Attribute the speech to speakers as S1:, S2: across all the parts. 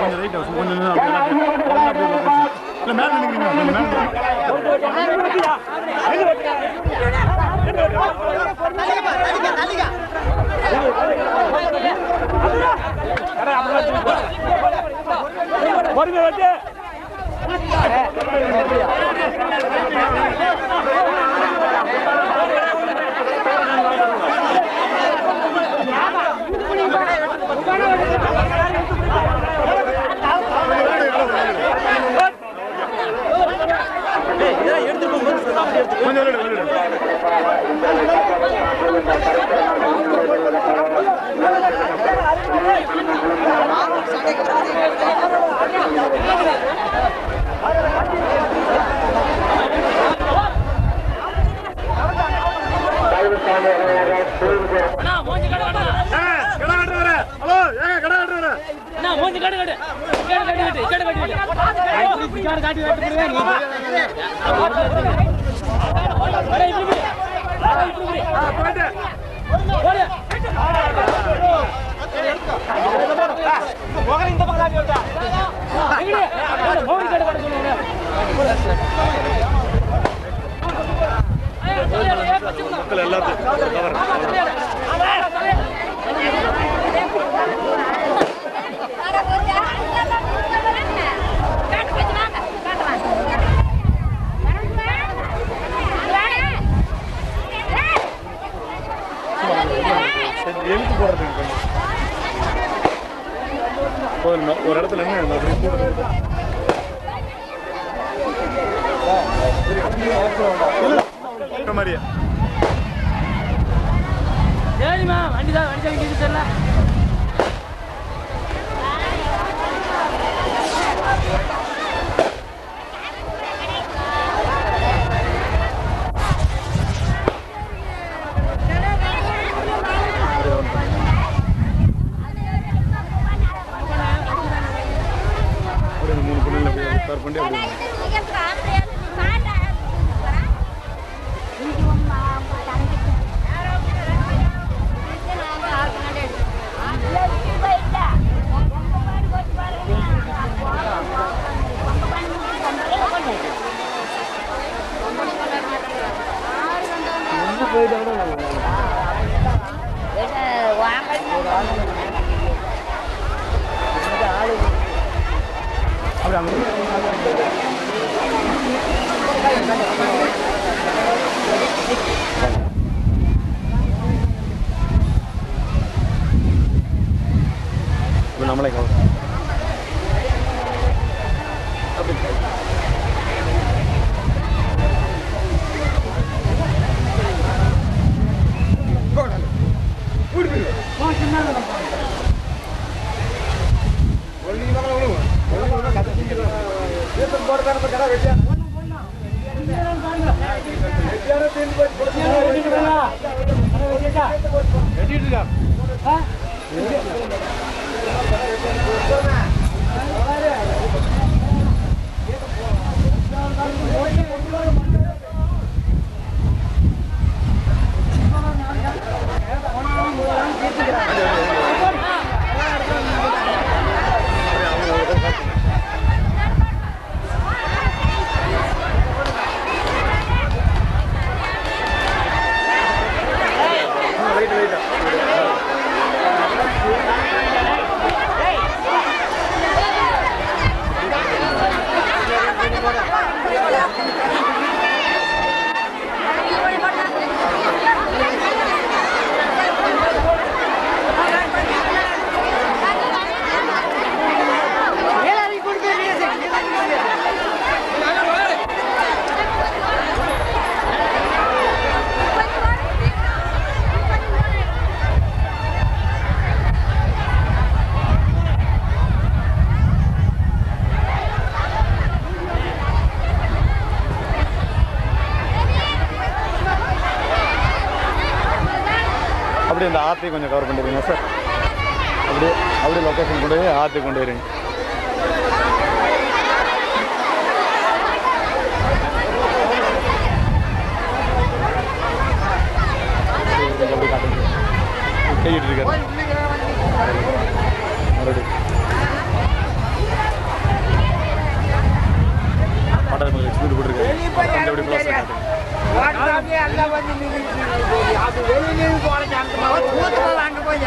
S1: கொஞ்சம் right house கொஞ்சம் நின்னு அப்படியே அப்படியே அப்படியே location. இல்ல மேல வெளியிடு. ஏங்க,
S2: ಕರ್ಕೊಂಡು আলাইকুম
S1: அப்படியே இந்த ஆற்றையும் கொஞ்சம் கவர் பண்ணிடுங்க சார் அப்படியே அப்படியே லொக்கேஷன் கொண்டு போய் ஆற்று கொண்டு வருங்க கையிட்டு இருக்காரு மறுபடியும்
S3: பாட்டா போட்டுருக்காரு
S4: அது வெளியிலேயும் போகிறேன்
S1: போய்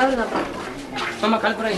S1: Mama, kalpura. Mama, kalpura.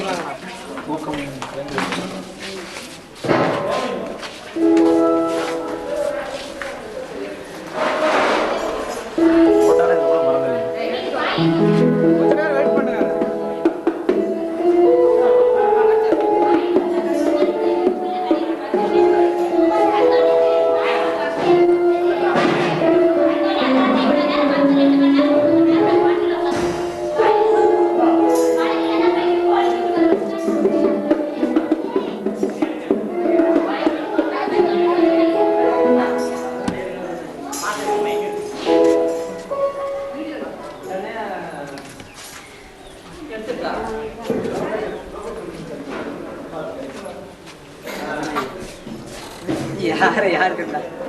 S1: यार यार कितना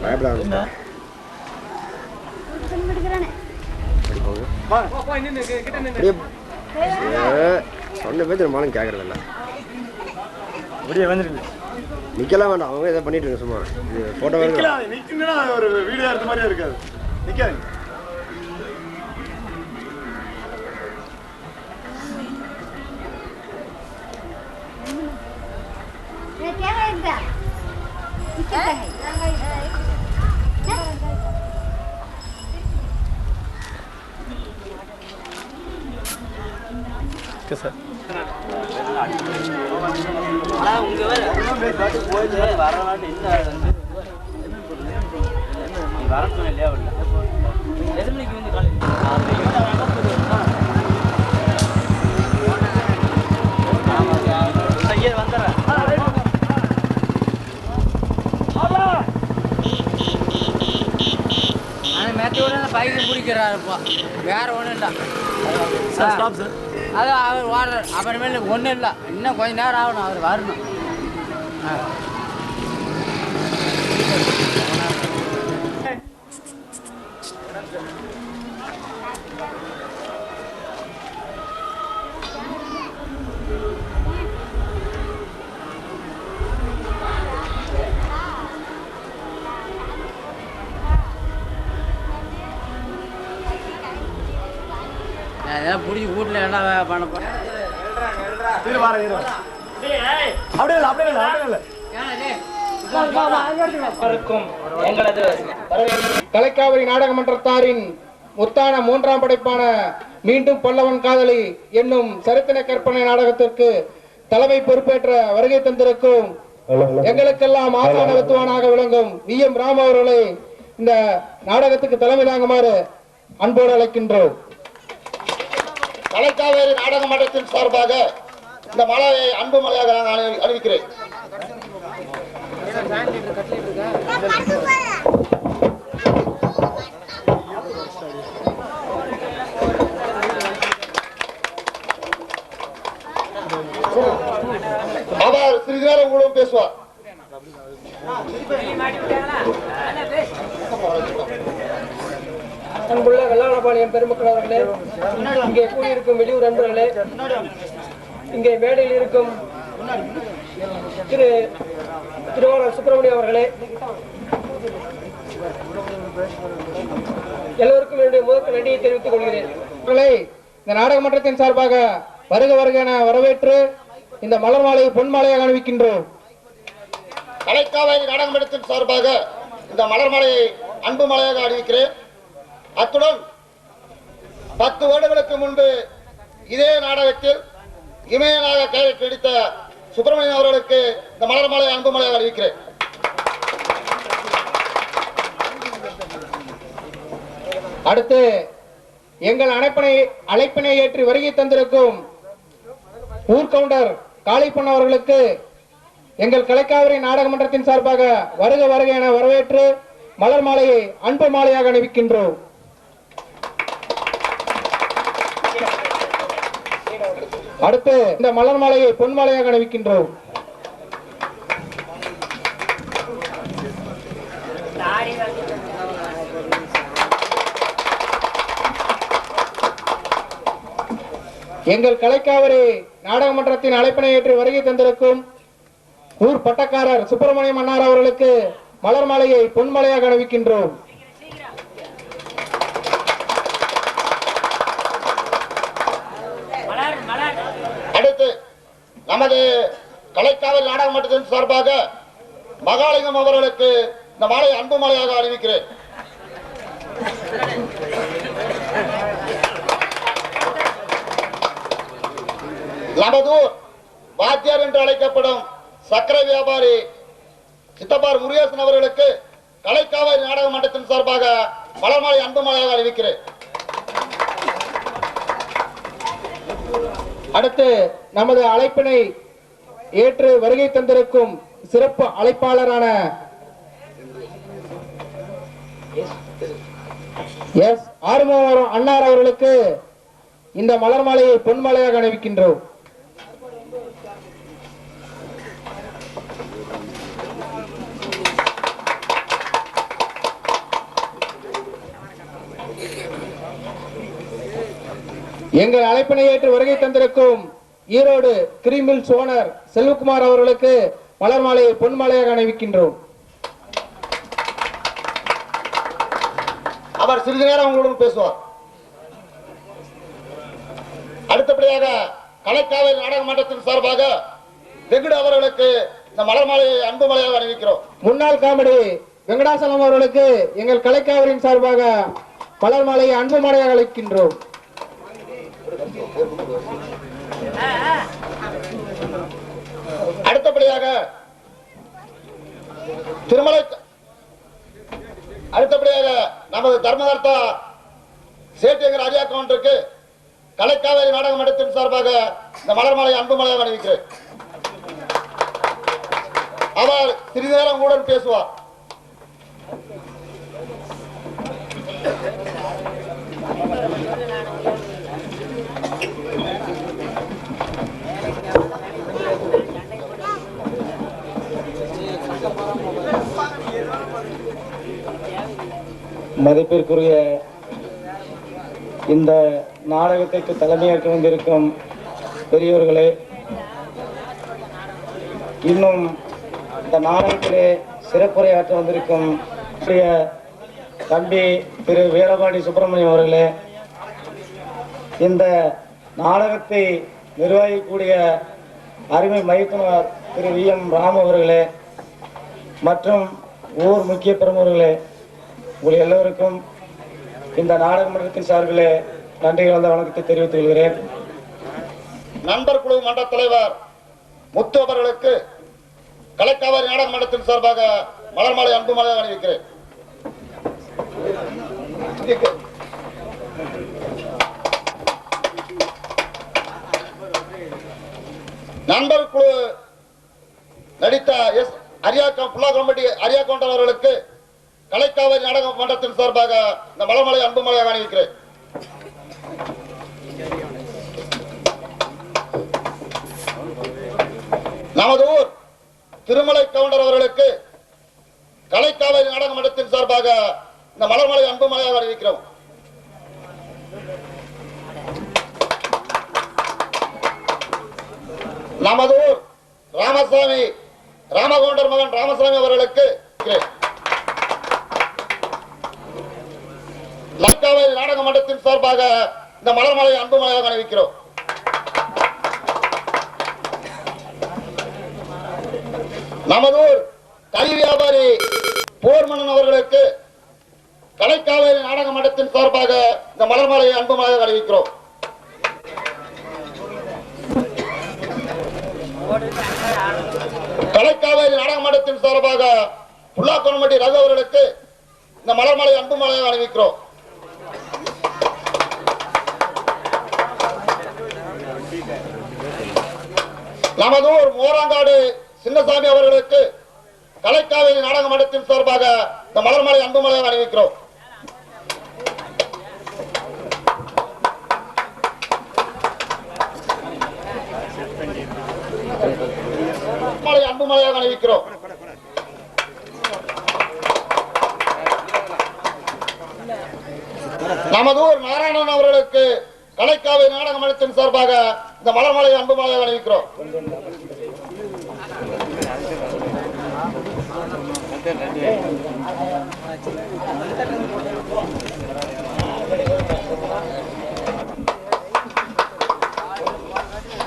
S5: பயப்படாத சொன்ன பேர் திரும்பாலும் கேட்கறதில்ல
S1: அப்படியே வந்துருக்கு
S5: நிக்கலாம் வேண்டாம் அவங்க இதை பண்ணிட்டு இருக்க சும்மா இது போட்டோ வருது
S1: நிக்கலாம் நிக்கணும்னா ஒரு வீடியோ எடுத்த மாதிரியே இருக்காது நிக்காது ஓகே சார்.
S2: அந்த பைக்கு பிடிக்கிறாருப்பா. வேற ஒன்றும் இல்லை.
S1: சார் ஸ்டாப் சார்
S2: அது அவர் வாடுறார். அப்புறமேல ஒன்றும் இல்லை. இன்னும் கொஞ்ச நேரம் ஆகணும். அவர் வரணும். ஆ. நான் இதெல்லாம் பிடிச்சி வீட்டில் என்ன பண்ண போகிறேன்
S1: இரு வார இரு வாரேன். அப்படியே இல்லை அப்படியே இல்லை அப்படியே இல்லை.
S6: கலைக்காவிரி நாடக மன்றத்தாரின் முத்தான மூன்றாம் படைப்பான மீண்டும் பல்லவன் காதலி என்னும் சரித்திர கற்பனை நாடகத்திற்கு தலைமை பொறுப்பேற்ற வருகை தந்திருக்கும் எங்களுக்கெல்லாம் ஆசான வித்துவானாக விளங்கும் வி எம் ராம் அவர்களை இந்த நாடகத்துக்கு தலைமை தாங்குமாறு அன்போடு அழைக்கின்றோம். கலைக்காவேரி நாடக மன்றத்தின் சார்பாக இந்த மலையை அன்பு மலையாக நான் அறிவிக்கிறேன் அவர் சிறிது நேரம் உங்களுடன் பேசுவார் அன்புள்ள வெள்ளாளபாளையம் பெருமக்கள் அவர்களே இங்கே கூடியிருக்கும் வெளியூர் அன்பர்களே இங்கே மேடையில் இருக்கும் திரு திருவாளர் சுப்பிரமணியம் அவர்களே எல்லோருக்கும் என்னுடைய முதற்கு நன்றியை தெரிவித்துக் கொள்கிறேன். இந்த நாடக மன்றத்தின் சார்பாக வருக வருக என வரவேற்று இந்த மலர் மாலையை பொன் மாலையாக அணிவிக்கின்றோம். கலைக்காவேரி நாடக மன்றத்தின் சார்பாக இந்த மலர் மாலையை அன்பு மாலையாக அணிவிக்கிறேன். அத்துடன் பத்து வருடங்களுக்கு முன்பு இதே நாடகத்தில் இமயனாக கையை கிடைத்த சுப்பிரமணியன் அவர்களுக்கு இந்த மலர் மாலை அன்பு மாலையாக அறிவிக்கிறேன் அடுத்து எங்கள் அழைப்பினை அழைப்பினை ஏற்றி வருகை தந்திருக்கும் ஊர்கவுண்டர் காளிப்பன் அவர்களுக்கு எங்கள் கலைக்காவிரி நாடகமன்றத்தின் சார்பாக வருக வருக என வரவேற்று மலர் மாலையை அன்பு மாலையாக அணிவிக்கின்றோம். அடுத்து இந்த மலர் மாலையை பொன் மாலையாக அணிவிக்கின்றோம். எங்கள் கலைக்காவிரி நாடகமன்றத்தின் அழைப்பினை ஏற்று வருகை தந்திருக்கும் ஊர் பட்டக்காரர் சுப்பிரமணியம் அன்னார் அவர்களுக்கு மலர் மாலையை பொன்மலையாக அணிவிக்கின்றோம் அடுத்து நமது கலைக்காவல் சார்பாக மகாலிங்கம் அவர்களுக்கு இந்த மாலை அன்பு மாலையாக அறிவிக்கிறேன். நமதூர் வாத்தியார் என்று அழைக்கப்படும் சக்கரை வியாபாரி சித்தப்பார் முருகேசன் அவர்களுக்கு கலைக்காவரி நாடக மன்றத்தின் சார்பாக மலர் மாலை அன்பு மாலையாக அறிவிக்கிறேன். அடுத்து நமது அழைப்பினை ஏற்று வருகை தந்திருக்கும் சிறப்பு அழைப்பாளரான எஸ் ஆறுமுகம் அன்னார் அவர்களுக்கு இந்த மலர் மாலையை பொன்மலையாக அணிவிக்கின்றோம். எங்கள் அழைப்பினை ஏற்று வருகை தந்திருக்கும் ஈரோடு கிரீமில் சோனர் செல்வகுமார் அவர்களுக்கு மலர் மாலையை பொன் மாலையாக அணிவிக்கின்றோம்.
S7: அவர் சிறிது நேரம் உங்களுடன் பேசுவார். அடுத்தபடியாக கலைக்காவல் நாடக மன்றத்தின் சார்பாக வெகுடு அவர்களுக்கு இந்த மலர் மாலையை அன்பு மலையாக அணிவிக்கிறோம்.
S6: முன்னாள் காமெடி வெங்கடாசலம் அவர்களுக்கு எங்கள் கலைக்காவலின் சார்பாக மலர் மாலையை அன்பு மலையாக அளிக்கின்றோம்.
S7: அடுத்தபடியாக திருமலை அடுத்தபடியாக நமது தர்மகர்த்தா சேட்டியங்கர் அரியா கவுண்டருக்கு கலைக்காவேரி நாடக மன்றத்தின் சார்பாக இந்த மலர்மலை அன்பு மலையாக அணிவிக்கிறேன். அவர் சிறிது நேரம் உங்களுடன் பேசுவார்.
S8: மதிப்பிற்குரிய இந்த நாடகத்திற்கு தலைமையேற்க வந்திருக்கும் பெரியோர்களே இன்னும் இந்த நாடகத்திலே சிறப்புரையாற்ற வந்திருக்கும் தம்பி திரு வீரபாண்டி சுப்பிரமணியம் அவர்களே இந்த நாடகத்தை நிர்வகிக்கக்கூடிய அருமை மைத்துனர் திரு வி எம் ராம் அவர்களே மற்றும் ஊர் முக்கிய பிரமுகர்களே உங்கள் எல்லோருக்கும் இந்த நாடக மன்றத்தின் சார்பிலே நன்றி கலந்த வணக்கத்தை தெரிவித்துக் கொள்கிறேன்.
S7: நண்பர் குழு மன்ற தலைவர் முத்து அவர்களுக்கு கலைக்காவிரி நாடக மன்றத்தின் சார்பாக மலர் மாலை அன்பு மலையாக அணிவிக்கிறேன். நண்பர் குழு நடித்த எஸ் அரியா புல்லா அரியா கோண்டவர்களுக்கு கலைக்காவிரி நாடக மன்றத்தின் சார்பாக இந்த மலமலை அன்பு மலையாக நமது ஊர் திருமலை கவுண்டர் அவர்களுக்கு கலைக்காவிரி நாடக மன்றத்தின் சார்பாக இந்த மலர்மலை அன்பு மலையாக அறிவிக்கிறோம் நமது ஊர் ராமசாமி ராமகவுண்டர் மகன் ராமசாமி அவர்களுக்கு கலைக்காவிரி நாடக மன்றத்தின் சார்பாக இந்த மலர்மலை அன்பு மலையாக அறிவிக்கிறோம் நமதூர் கை வியாபாரி போர்மணன் அவர்களுக்கு கலைக்காவேரி நாடக மன்றத்தின் சார்பாக இந்த மலர்மலையை அன்பு மலையாக அறிவிக்கிறோம் கலைக்காவேரி நாடக மன்றத்தின் சார்பாக புல்லாக்கோணமட்டி ரகு அவர்களுக்கு இந்த மலர்மலை அன்பு மலையாக அறிவிக்கிறோம் நமது ஊர் மோராங்காடு சின்னசாமி அவர்களுக்கு கலைக்காவேரி நாடக மன்றத்தின் சார்பாக இந்த மலர்மலை அன்புமலை அறிவிக்கிறோம். அன்புமலையாக அணிவிக்கிறோம் நமது ஊர் நாராயணன் அவர்களுக்கு கலைக்காவேரி நாடக மன்றத்தின் சார்பாக இந்த மலர்மலை அன்புமலையாக அணிவிக்கிறோம்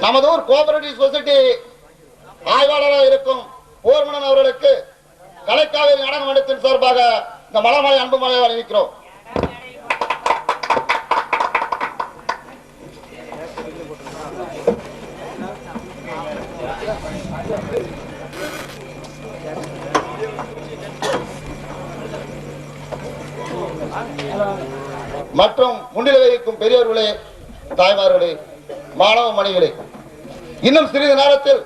S7: நமது ஊர் கோஆபரேட்டிவ் சொசைட்டி ஆய்வாளராக இருக்கும் போர்மணன் அவர்களுக்கு கலைக்காவேரி நாடக மன்றத்தின் சார்பாக இந்த மலமலை அன்புமலை அறிவிக்கிறோம் மற்றும் முன்னிலை வகிக்கும் பெரியவர்களே தாய்மார்களே மாணவ மணிகளே இன்னும் சிறிது நேரத்தில்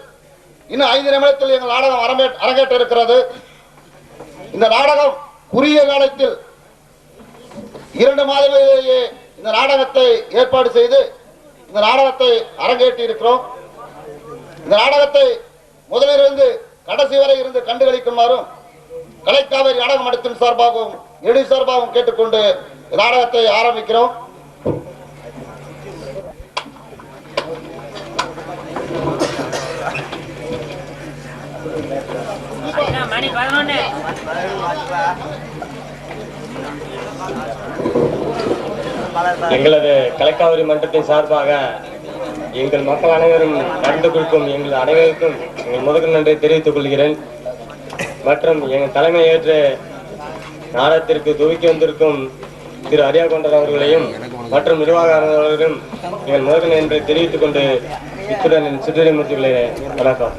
S7: இன்னும் ஐந்து நிமிடத்தில் எங்கள் நாடகம் அரங்கே- அரங்கேற்ற இருக்கிறது. இந்த நாடகம் குறுகிய காலத்தில் இரண்டு மாதங்களிலேயே இந்த நாடகத்தை ஏற்பாடு செய்து இந்த நாடகத்தை அரங்கேற்றி இருக்கிறோம். இந்த நாடகத்தை முதலிலிருந்து கடைசி வரை இருந்து கண்டுகளிக்குமாறும் கலைக்காவிரி நாடக மன்றத்தின் சார்பாகவும் எடி சார்பாகவும் கேட்டுக்கொண்டு நாடகத்தை ஆரம்பிக்கிறோம்.
S9: எங்களது கலக்காவிரி மன்றத்தின் சார்பாக எங்கள் மக்கள் அனைவரும் நடந்து கொடுக்கும் எங்கள் அனைவருக்கும் எங்கள் முதல் நன்றி தெரிவித்துக் கொள்கிறேன். மற்றும் எங்கள் தலைமை ஏற்று நாடத்திற்கு துவக்கி வந்திருக்கும் திரு அரியாகொண்டர் அவர்களையும் மற்றும் நிர்வாக அவர்களையும் எங்கள் என்று நன்றி தெரிவித்துக் கொண்டு இத்துடன் சிற்றறி முடித்துக் வணக்கம்